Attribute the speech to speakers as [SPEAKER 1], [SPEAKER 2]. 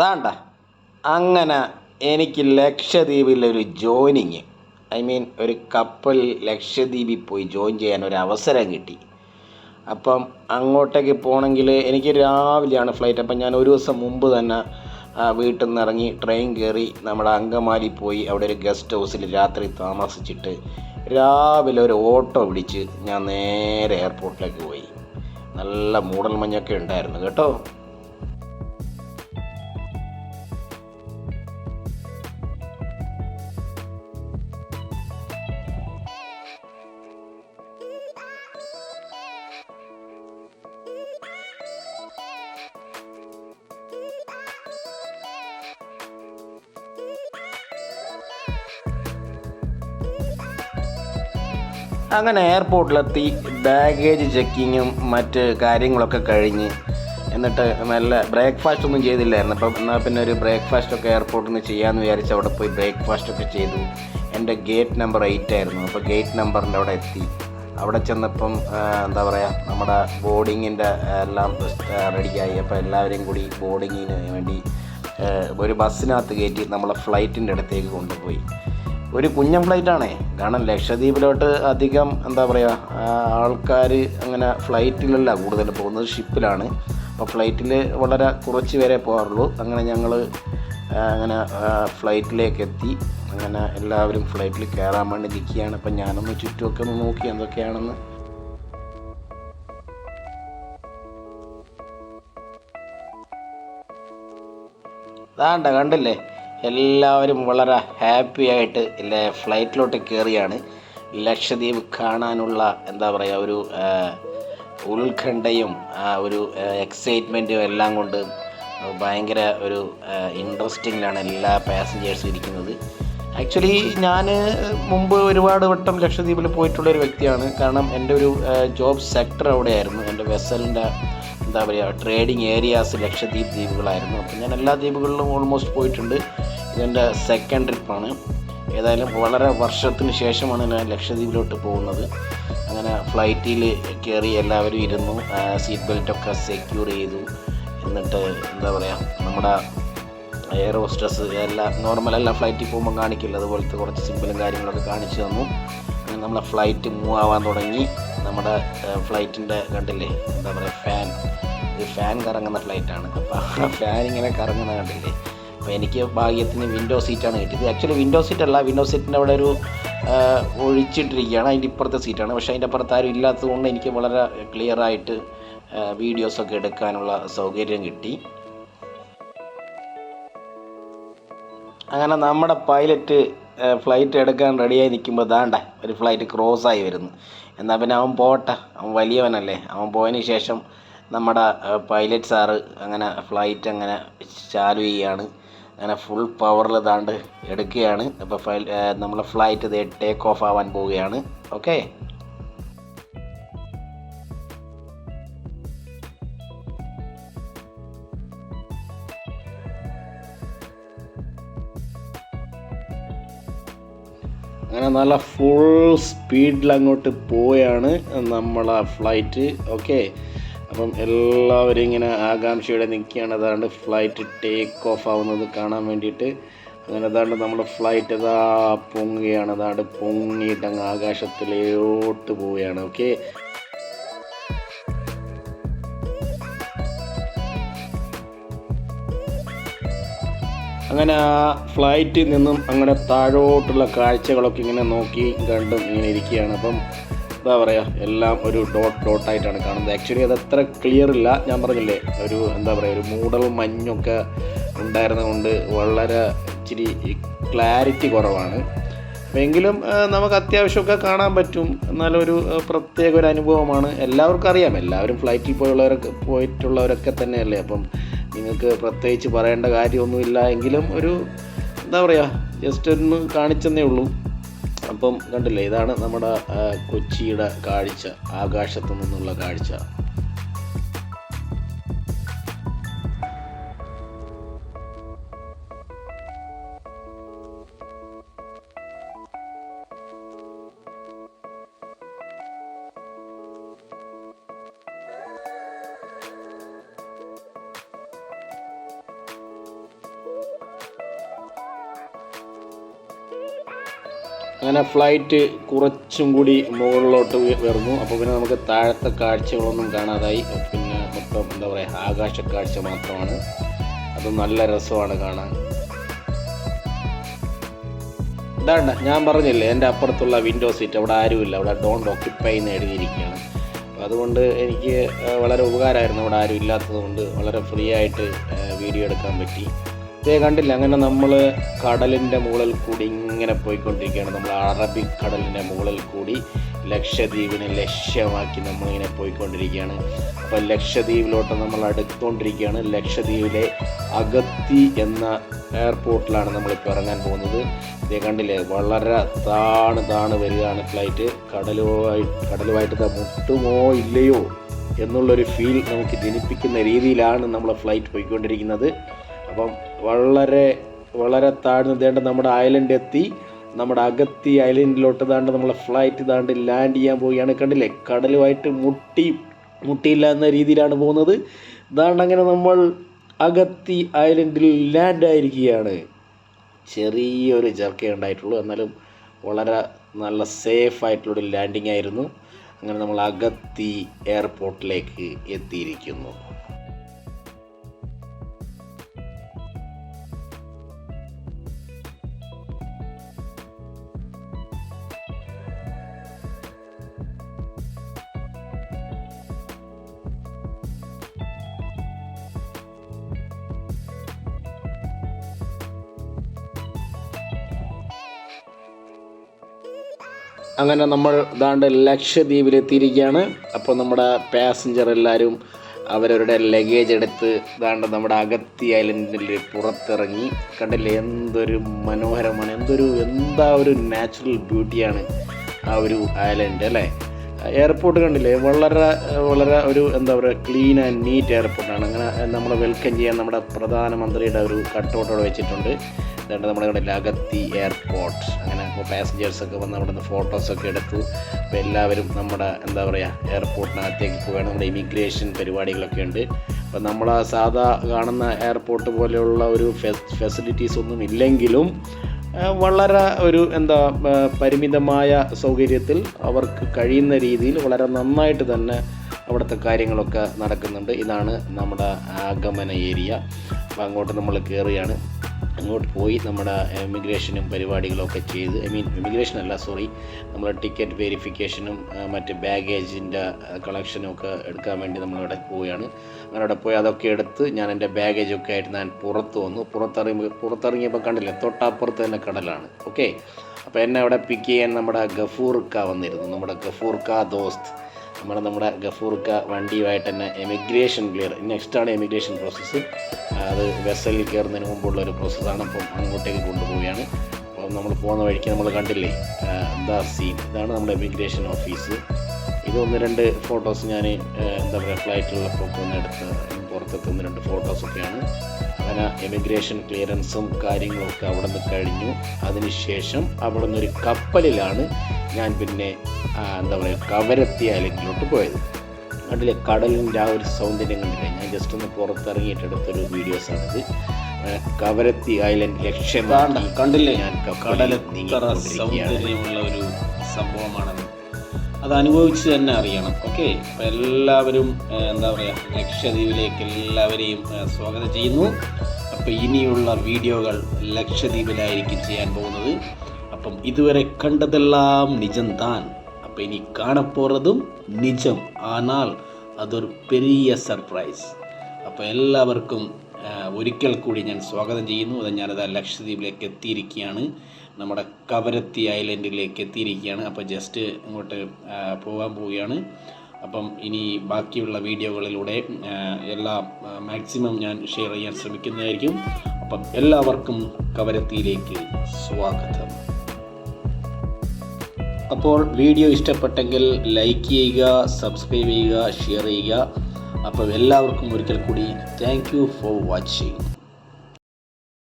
[SPEAKER 1] ദാണ്ട. അങ്ങനെ എനിക്ക് ലക്ഷദ്വീപിലൊരു ജോയിനിങ്. ഐ മീൻ ഒരു കപ്പൽ ലക്ഷദ്വീപിൽ പോയി ജോയിൻ ചെയ്യാൻ ഒരു അവസരം കിട്ടി. അപ്പം അങ്ങോട്ടേക്ക് പോകണമെങ്കിൽ എനിക്ക് രാവിലെയാണ് ഫ്ലൈറ്റ്. അപ്പം ഞാൻ ഒരു ദിവസം മുമ്പ് തന്നെ വീട്ടിൽ നിന്ന് ഇറങ്ങി ട്രെയിൻ കയറി നമ്മുടെ അങ്കമാലി പോയി അവിടെ ഒരു ഗസ്റ്റ് ഹൗസിൽ രാത്രി താമസിച്ചിട്ട് രാവിലെ ഒരു ഓട്ടോ പിടിച്ച് ഞാൻ നേരെ എയർപോർട്ടിലേക്ക് പോയി. നല്ല മൂടൽ മഞ്ഞൊക്കെ ഉണ്ടായിരുന്നു കേട്ടോ. അങ്ങനെ എയർപോർട്ടിലെത്തി ബാഗേജ് ചെക്കിങ്ങും മറ്റ് കാര്യങ്ങളൊക്കെ കഴിഞ്ഞ് എന്നിട്ട് നല്ല ബ്രേക്ക്ഫാസ്റ്റ് ഒന്നും ചെയ്തില്ലായിരുന്നു. അപ്പം എന്നാൽ പിന്നെ ഒരു ബ്രേക്ക്ഫാസ്റ്റ് ഒക്കെ എയർപോർട്ടിൽ നിന്ന് ചെയ്യാമെന്ന് വിചാരിച്ച് അവിടെ പോയി ബ്രേക്ക്ഫാസ്റ്റ് ഒക്കെ ചെയ്തു. എന്റെ ഗേറ്റ് നമ്പർ എയ്റ്റ് ആയിരുന്നു. അപ്പോൾ ഗേറ്റ് നമ്പറിന്റെ അവിടെ എത്തി. അവിടെ ചെന്നപ്പം എന്താ പറയുക നമ്മുടെ ബോർഡിങ്ങിന്റെ എല്ലാം റെഡിയായി അപ്പോൾ എല്ലാവരെയും കൂടി ബോർഡിങ്ങിന് വേണ്ടി ഒരു ബസ്സിനകത്ത് കയറ്റി നമ്മളെ ഫ്ലൈറ്റിന്റെ അടുത്തേക്ക് കൊണ്ടുപോയി. ഒരു കുഞ്ഞൻ ഫ്ലൈറ്റാണേ കാരണം ലക്ഷദ്വീപിലോട്ട് അധികം എന്താ പറയുക ആൾക്കാർ അങ്ങനെ ഫ്ലൈറ്റിലല്ല കൂടുതൽ പോകുന്നത് ഷിപ്പിലാണ് അപ്പോൾ ഫ്ലൈറ്റിൽ വളരെ കുറച്ച് പേരെ പോകാറുള്ളൂ. അങ്ങനെ ഞങ്ങൾ അങ്ങനെ ഫ്ലൈറ്റിലേക്ക് എത്തി. അങ്ങനെ എല്ലാവരും ഫ്ലൈറ്റിൽ കയറാൻ വേണ്ടി നിൽക്കുകയാണ്. അപ്പം ഞാനൊന്ന് ചുറ്റുമൊക്കെ ഒന്ന് നോക്കി എന്തൊക്കെയാണെന്ന്. അതാണ്ട കണ്ടില്ലേ? എല്ലാവരും വളരെ ഹാപ്പി ആയിട്ട് ഇല്ലേ ഫ്ലൈറ്റിലോട്ട് കയറിയാണ് ലക്ഷദ്വീപ് കാണാനുള്ള എന്താ പറയുക ഒരു ഉത്കണ്ഠയും ഒരു എക്സൈറ്റ്മെന്റും എല്ലാം കൊണ്ട് ഭയങ്കര ഒരു ഇൻട്രസ്റ്റിങ്ങിലാണ് എല്ലാ പാസഞ്ചേഴ്സും ഇരിക്കുന്നത്. ആക്ച്വലി ഞാൻ മുമ്പ് ഒരുപാട് വട്ടം ലക്ഷദ്വീപിൽ പോയിട്ടുള്ള ഒരു വ്യക്തിയാണ്. കാരണം എന്റെ ഒരു ജോബ് സെക്ടർ അവിടെയായിരുന്നു. എന്റെ വെസലിന്റെ എന്താ പറയുക ട്രേഡിങ് ഏരിയാസ് ലക്ഷദ്വീപ് ദ്വീപുകളായിരുന്നു. അപ്പം ഞാൻ എല്ലാ ദ്വീപുകളിലും ഓൾമോസ്റ്റ് പോയിട്ടുണ്ട്. ഇതെന്റെ സെക്കൻഡ് ട്രിപ്പാണ് ഏതായാലും വളരെ വർഷത്തിന് ശേഷമാണ് ഞാൻ ലക്ഷദ്വീപിലോട്ട് പോകുന്നത്. അങ്ങനെ ഫ്ലൈറ്റിൽ കയറി എല്ലാവരും ഇരുന്നു. സീറ്റ് ബെൽറ്റൊക്കെ സെക്യൂർ ചെയ്തു. എന്നിട്ട് എന്താ പറയുക നമ്മുടെ എയർ ഹോസ്റ്റസ് എല്ലാ നോർമൽ എല്ലാ ഫ്ലൈറ്റിൽ പോകുമ്പോൾ കാണിക്കില്ല. അതുപോലത്തെ കുറച്ച് സിമ്പിളും കാര്യങ്ങളൊക്കെ കാണിച്ചു തന്നു. അങ്ങനെ നമ്മളെ ഫ്ലൈറ്റ് മൂവ് ആവാൻ തുടങ്ങി. നമ്മുടെ ഫ്ലൈറ്റിന്റെ കണ്ടില്ലേ എന്താ പറയുക ഫാൻ ഇത് ഫാൻ കറങ്ങുന്ന ഫ്ലൈറ്റാണ് അപ്പോൾ ആ ഫാൻ ഇങ്ങനെ കറങ്ങുന്ന കണ്ടില്ലേ? അപ്പോൾ എനിക്ക് ഭാഗ്യത്തിന് വിൻഡോ സീറ്റാണ് കിട്ടിയത്. ആക്ച്വലി വിൻഡോ സീറ്റ് അല്ല. വിൻഡോ സീറ്റിന്റെ അവിടെ ഒരു ഒഴിച്ചിട്ടിരിക്കുകയാണ്. അതിന്റെ ഇപ്പുറത്തെ സീറ്റാണ് പക്ഷേ അതിന്റെ അപ്പുറത്ത് ആരും ഇല്ലാത്തതുകൊണ്ട് എനിക്ക് വളരെ ക്ലിയർ ആയിട്ട് വീഡിയോസൊക്കെ എടുക്കാനുള്ള സൗകര്യം കിട്ടി. അങ്ങനെ നമ്മുടെ പൈലറ്റ് ഫ്ലൈറ്റ് എടുക്കാൻ റെഡിയായി നിൽക്കുമ്പോൾ ദാണ്ട ഒരു ഫ്ലൈറ്റ് ക്രോസ് ആയി വരുന്നു. എന്നാൽ പിന്നെ അവൻ പോട്ടെ. അവൻ വലിയവനല്ലേ. അവൻ പോയതിന് ശേഷം നമ്മുടെ പൈലറ്റ് സാറ് അങ്ങനെ ഫ്ലൈറ്റ് അങ്ങനെ ചാലു ചെയ്യുകയാണ്. അങ്ങനെ ഫുൾ പവറിൽ താണ്ട് എടുക്കുകയാണ്. അപ്പോൾ ഫൈൽ നമ്മളെ ഫ്ലൈറ്റ് ടേക്ക് ഓഫ് ആവാൻ പോവുകയാണ്. ഓക്കെ അങ്ങനെ നല്ല ഫുൾ സ്പീഡിൽ അങ്ങോട്ട് പോയാണ് നമ്മളെ ഫ്ലൈറ്റ് ഓക്കെ അപ്പം എല്ലാവരും ഇങ്ങനെ ആകാംക്ഷയോടെ നിൽക്കുകയാണ്. അതാണ്ട് ഫ്ലൈറ്റ് ടേക്ക് ഓഫ് ആവുന്നത് കാണാൻ വേണ്ടിയിട്ട്. അങ്ങനെ അതാണ്ട് നമ്മുടെ ഫ്ലൈറ്റ് ഇതാ പൊങ്ങുകയാണ്. അതാണ്ട് പൊങ്ങിയിട്ട് അങ്ങ് ആകാശത്തിലോട്ട് പോവുകയാണ്. ഓക്കെ അങ്ങനെ ആ ഫ്ലൈറ്റിൽ നിന്നും അങ്ങനെ താഴോട്ടുള്ള കാഴ്ചകളൊക്കെ ഇങ്ങനെ നോക്കി കണ്ടും ഇങ്ങനെ ഇരിക്കുകയാണ്. അപ്പം എന്താ പറയുക എല്ലാം ഒരു ഡോട്ട് ഡോട്ടായിട്ടാണ് കാണുന്നത്. ആക്ച്വലി അത് അത്ര ക്ലിയർ ഇല്ല. ഞാൻ പറഞ്ഞില്ലേ ഒരു എന്താ പറയുക ഒരു മൂടൽ മഞ്ഞൊക്കെ ഉണ്ടായിരുന്നതുകൊണ്ട് വളരെ ഇച്ചിരി ക്ലാരിറ്റി കുറവാണ്. എങ്കിലും നമുക്ക് അത്യാവശ്യമൊക്കെ കാണാൻ പറ്റും. എന്നാലൊരു പ്രത്യേക ഒരു അനുഭവമാണ്. എല്ലാവർക്കും അറിയാം. എല്ലാവരും ഫ്ലൈറ്റിൽ പോയുള്ളവരൊക്കെ പോയിട്ടുള്ളവരൊക്കെ തന്നെയല്ലേ. അപ്പം നിങ്ങൾക്ക് പ്രത്യേകിച്ച് പറയേണ്ട കാര്യമൊന്നുമില്ല. എങ്കിലും ഒരു എന്താ പറയുക ജസ്റ്റ് ഒന്ന് കാണിച്ചെന്നേ ഉള്ളൂ. അപ്പം കണ്ടില്ലേ ഇതാണ് നമ്മുടെ കൊച്ചിയുടെ കാഴ്ച ആകാശത്തു നിന്നുള്ള കാഴ്ച. അങ്ങനെ ഫ്ലൈറ്റ് കുറച്ചും കൂടി മുകളിലോട്ട് വരുന്നു അപ്പോൾ പിന്നെ നമുക്ക് താഴത്തെ കാഴ്ചകളൊന്നും കാണാതായി. പിന്നെ മൊത്തം എന്താ പറയുക ആകാശ കാഴ്ച മാത്രമാണ്. അത് നല്ല രസമാണ് കാണാൻ. ഇതാണ്ട ഞാൻ പറഞ്ഞില്ലേ എന്റെ അപ്പുറത്തുള്ള വിൻഡോ സീറ്റ് അവിടെ ആരുമില്ല. അവിടെ ഡോണ്ട് ഓക്യുപ്പൈ എന്ന് എഴുതിയിരിക്കുകയാണ്. അതുകൊണ്ട് എനിക്ക് വളരെ ഉപകാരമായിരുന്നു അവിടെ ആരും ഇല്ലാത്തത് കൊണ്ട് വളരെ ഫ്രീ ആയിട്ട് വീഡിയോ എടുക്കാൻ പറ്റി. ഇതേ കണ്ടില്ല? അങ്ങനെ നമ്മൾ കടലിന്റെ മുകളിൽ കൂടി ഇങ്ങനെ പോയിക്കൊണ്ടിരിക്കുകയാണ്. നമ്മൾ അറബിക് കടലിന്റെ മുകളിൽ കൂടി ലക്ഷദ്വീപിനെ ലക്ഷ്യമാക്കി നമ്മളിങ്ങനെ പോയിക്കൊണ്ടിരിക്കുകയാണ്. അപ്പോൾ ലക്ഷദ്വീപിലോട്ട് നമ്മൾ അടുത്തുകൊണ്ടിരിക്കുകയാണ് ലക്ഷദ്വീപിലെ അഗത്തി എന്ന എയർപോർട്ടിലാണ് നമ്മളിപ്പോൾ ഇറങ്ങാൻ പോകുന്നത്. ഇതേ കണ്ടില്ലേ? വളരെ താണ് താണ് വരികയാണ് ഫ്ലൈറ്റ് കടലുമായി കടലുമായിട്ട് ദാ മുട്ടുമോ ഇല്ലയോ എന്നുള്ളൊരു ഫീൽ നമുക്ക് ജനിപ്പിക്കുന്ന രീതിയിലാണ് നമ്മൾ ഫ്ലൈറ്റ് പോയിക്കൊണ്ടിരിക്കുന്നത്. അപ്പം വളരെ വളരെ താഴ്ന്ന് ദേണ്ട നമ്മുടെ ഐലൻഡ് എത്തി. നമ്മുടെ അകത്തി ഐലൻഡിലോട്ട് താണ്ട് നമ്മളെ ഫ്ലൈറ്റ് താണ്ട് ലാൻഡ് ചെയ്യാൻ പോവുകയാണ്. കണ്ടില്ലേ? കടലുമായിട്ട് മുട്ടി മുട്ടിയില്ല എന്ന രീതിയിലാണ് പോകുന്നത്. ഇതാണ്ട് അങ്ങനെ നമ്മൾ അഗത്തി ഐലൻഡിൽ ലാൻഡ് ആയിരിക്കുകയാണ്. ചെറിയൊരു ജർക്കേ ഉണ്ടായിട്ടുള്ളൂ. എന്നാലും വളരെ നല്ല സേഫ് ആയിട്ടുള്ളൊരു ലാൻഡിംഗ് ആയിരുന്നു. അങ്ങനെ നമ്മൾ അഗത്തി എയർപോർട്ടിലേക്ക് എത്തിയിരിക്കുന്നു. അങ്ങനെ നമ്മൾ ദാണ്ട് ലക്ഷദ്വീപിലെത്തിയിരിക്കുകയാണ്. അപ്പോൾ നമ്മുടെ പാസഞ്ചർ എല്ലാവരും അവരവരുടെ ലഗേജ് എടുത്ത് ദാണ്ട് നമ്മുടെ അഗത്തി ഐലൻഡിൽ പുറത്തിറങ്ങി. കണ്ടില്ലേ എന്തൊരു മനോഹരമാണ്. എന്തൊരു എന്താ ഒരു നാച്ചുറൽ ബ്യൂട്ടിയാണ് ആ ഒരു ഐലൻഡ് അല്ലേ? എയർപോർട്ട് കണ്ടില്ലേ വളരെ വളരെ ഒരു എന്താ പറയുക ക്ലീൻ ആൻഡ് നീറ്റ് എയർപോർട്ടാണ് അങ്ങനെ നമ്മളെ വെൽക്കം ചെയ്യാൻ നമ്മുടെ പ്രധാനമന്ത്രിയുടെ ഒരു കട്ടൗട്ട് അവിടെ വെച്ചിട്ടുണ്ട്. ഇതുകൊണ്ട് നമ്മുടെ ഇവിടെ ലഗത്തി എയർപോർട്ട്. അങ്ങനെ പാസഞ്ചേഴ്സ് പാസഞ്ചേഴ്സൊക്കെ വന്ന് അവിടെ നിന്ന് ഫോട്ടോസൊക്കെ എടുത്തു. അപ്പോൾ എല്ലാവരും നമ്മുടെ എന്താ പറയുക എയർപോർട്ടിനകത്തേക്ക് പോവുകയാണ്. നമ്മുടെ ഇമിഗ്രേഷൻ പരിപാടികളൊക്കെ ഉണ്ട്. അപ്പോൾ നമ്മൾ സാധാ കാണുന്ന എയർപോർട്ട് പോലെയുള്ള ഒരു ഫെസിലിറ്റീസ് ഒന്നും ഇല്ലെങ്കിലും വളരെ ഒരു എന്താ പരിമിതമായ സൗകര്യത്തിൽ അവർക്ക് കഴിയുന്ന രീതിയിൽ വളരെ നന്നായിട്ട് തന്നെ അവിടുത്തെ കാര്യങ്ങളൊക്കെ നടക്കുന്നുണ്ട്. ഇതാണ് നമ്മുടെ ആഗമന ഏരിയ. അപ്പോൾ അങ്ങോട്ട് നമ്മൾ കയറുകയാണ്. അങ്ങോട്ട് പോയി നമ്മുടെ ഇമിഗ്രേഷനും പരിപാടികളൊക്കെ ചെയ്ത് ഐ മീൻ ഇമിഗ്രേഷൻ അല്ല സോറി നമ്മൾ ടിക്കറ്റ് വെരിഫിക്കേഷനും മറ്റ് ബാഗേജിന്റെ കളക്ഷനും ഒക്കെ എടുക്കാൻ വേണ്ടി നമ്മളവിടെ പോവുകയാണ് അങ്ങനെ അവിടെ പോയി അതൊക്കെ എടുത്ത് ഞാൻ എന്റെ ബാഗേജൊക്കെ ആയിട്ട് ഞാൻ പുറത്ത് വന്നു. പുറത്തിറങ്ങി പുറത്തിറങ്ങിയപ്പോൾ കണ്ടില്ലേ തൊട്ടപ്പുറത്ത് തന്നെ കടലാണ്. ഓക്കെ അപ്പോൾ എന്നെ അവിടെ പിക്ക് ചെയ്യാൻ നമ്മുടെ ഗഫൂർക്ക വന്നിരുന്നു. നമ്മുടെ ഗഫൂർക്ക ദോസ്ത്. നമ്മുടെ നമ്മുടെ ഗഫൂർക്ക വണ്ടിയുമായിട്ട് തന്നെ എമിഗ്രേഷൻ ക്ലിയർ നെക്സ്റ്റാണ് എമിഗ്രേഷൻ പ്രോസസ്സ് അത് വെസലിൽ കയറുന്നതിന് മുമ്പുള്ള ഒരു പ്രോസസ്സാണ് അപ്പം അങ്ങോട്ടേക്ക് കൊണ്ടുപോവുകയാണ്. അപ്പം നമ്മൾ പോകുന്ന വഴിക്ക് നമ്മൾ കണ്ടില്ലേ? ദ സീൻ ഇതാണ് നമ്മുടെ എമിഗ്രേഷൻ ഓഫീസ് ഇത് ഒന്ന് രണ്ട് ഫോട്ടോസ് ഞാൻ എന്താ പറയുക ഫ്ലൈറ്റിലുള്ളപ്പോൾ ഫോട്ടോ ഒന്ന് എടുത്ത് പുറത്തൊക്കെ ഒന്ന് രണ്ട് ഫോട്ടോസൊക്കെയാണ് അങ്ങനെ എമിഗ്രേഷൻ ക്ലിയറൻസും കാര്യങ്ങളൊക്കെ അവിടെ നിന്ന് കഴിഞ്ഞു. അതിനുശേഷം അവിടെ നിന്നൊരു കപ്പലിലാണ് ഞാൻ പിന്നെ എന്താ പറയുക കവരത്തി അലങ്കിലോട്ട് പോയത്. കണ്ടില്ലേ കടലിന്റെ ആ ഒരു സൗന്ദര്യം കണ്ടില്ലേ? ഞാൻ ജസ്റ്റ് ഒന്ന് പുറത്തിറങ്ങിയിട്ട് എടുത്തൊരു വീഡിയോസാണിത് കവരത്തി ഐലൻഡ് ലക്ഷ്യം
[SPEAKER 2] കണ്ടില്ലേ?
[SPEAKER 1] ഞാൻ
[SPEAKER 2] കടൽ സൗന്ദര്യമുള്ള ഒരു സംഭവമാണെന്ന്. അത് അനുഭവിച്ച് തന്നെ അറിയണം. ഓക്കെ? അപ്പോൾ എല്ലാവരും എന്താ പറയുക ലക്ഷദ്വീപിലേക്ക് എല്ലാവരെയും സ്വാഗതം ചെയ്യുന്നു. അപ്പോൾ ഇനിയുള്ള വീഡിയോകൾ ലക്ഷദ്വീപിലായിരിക്കും ചെയ്യാൻ പോകുന്നത്. അപ്പം ഇതുവരെ കണ്ടതെല്ലാം നിജം താൻ. അപ്പോൾ ഇനി കാണപ്പോറതും നിജം. ആനാൽ അതൊരു പെരിയ സർപ്രൈസ്. അപ്പോൾ എല്ലാവർക്കും ഒരിക്കൽ കൂടി ഞാൻ സ്വാഗതം ചെയ്യുന്നു. അത് ഞാനത് ലക്ഷദ്വീപിലേക്ക് എത്തിയിരിക്കുകയാണ്. നമ്മുടെ കവരത്തി ഐലൻഡിലേക്ക് എത്തിയിരിക്കുകയാണ്. അപ്പോൾ ജസ്റ്റ് ഇങ്ങോട്ട് പോകാൻ പോവുകയാണ്. അപ്പം ഇനി ബാക്കിയുള്ള വീഡിയോകളിലൂടെ എല്ലാ മാക്സിമം ഞാൻ ഷെയർ ചെയ്യാൻ ശ്രമിക്കുന്നതായിരിക്കും. അപ്പം എല്ലാവർക്കും കവരത്തിയിലേക്ക് സ്വാഗതം. അപ്പോൾ വീഡിയോ ഇഷ്ടപ്പെട്ടെങ്കിൽ ലൈക്ക് ചെയ്യുക സബ്സ്ക്രൈബ് ചെയ്യുക ഷെയർ ചെയ്യുക. അപ്പോൾ എല്ലാവർക്കും ഒരിക്കൽ കൂടി താങ്ക് യു ഫോർ വാച്ചിങ്.